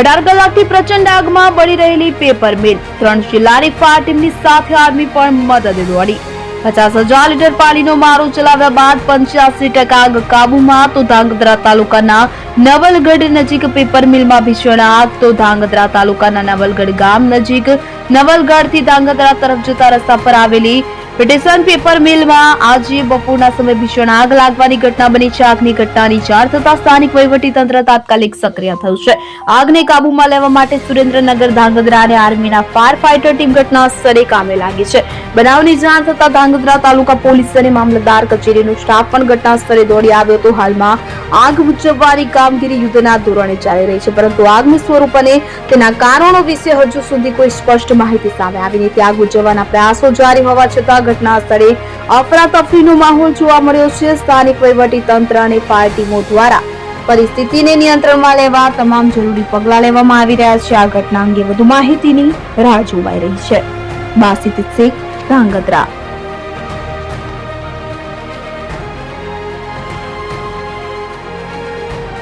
અઢાર કલાકથી પ્રચંડ આગમાં બળી રહેલી પેપર મિલ. ત્રણ જિલ્લાની ફાયર ટીમની સાથે આર્મી પણ મદદ દોડી. પચાસ હજાર લીટર પાણીનો મારો ચલાવ્યા બાદ પંચ્યાસી ટકા આગ કાબુમાં તો ધાંગધ્રા તાલુકાના નવલગઢ નજીક પેપર મિલમાં ભીષણ આગ તો ધાંગધ્રા તાલુકાના નવલગઢ ગામ નજીક નવલગઢથી ધાંગધ્રા તરફ જતા રસ્તા પર આવેલી પેટેસન પેપર મિલમાં આજે બપોરના સમય ભીષણ આગ લાગવાની ઘટના બની છે. આગની ઘટનાની જાણ થતા સ્થાનિક તંત્ર તાત્કાલિક સક્રિય થયું છે. આગને કાબૂમાં લેવા માટે સુરેન્દ્રનગર ધાંગધ્રા અને આર્મીના ફાયર ફાઈટર ટીમ ઘટના સ્થળે કામે લાગી છે. બનાવની જાણ થતા ધાંગધ્રા તાલુકા પોલીસ અને મામલતદાર કચેરીનો સ્ટાફ પણ ઘટના સ્થળે દોડી આવ્યો હતો. હાલમાં આગ બુઝાવવાની કામગીરી યુદ્ધના ધોરણે ચાલી રહી છે, પરંતુ આગનું સ્વરૂપ અને તેના કારણો વિશે હજુ સુધી કોઈ સ્પષ્ટ માહિતી સામે આવી નથી. આગ ઉજવવાના પ્રયાસો જારી હોવા છતાં ઘટના સ્થળે અફરાતફરીનો માહોલ જોવા મળ્યો છે. સ્થાનિક વહીવટી તંત્ર અને ફાયર ટીમો દ્વારા પરિસ્થિતિને નિયંત્રણમાં લેવા તમામ જરૂરી પગલાં લેવામાં આવી રહ્યા છે. આ ઘટના અંગે વધુ માહિતીની રાહ જોવાઈ રહી છે. બાસિત શેખ ધાંગધ્રા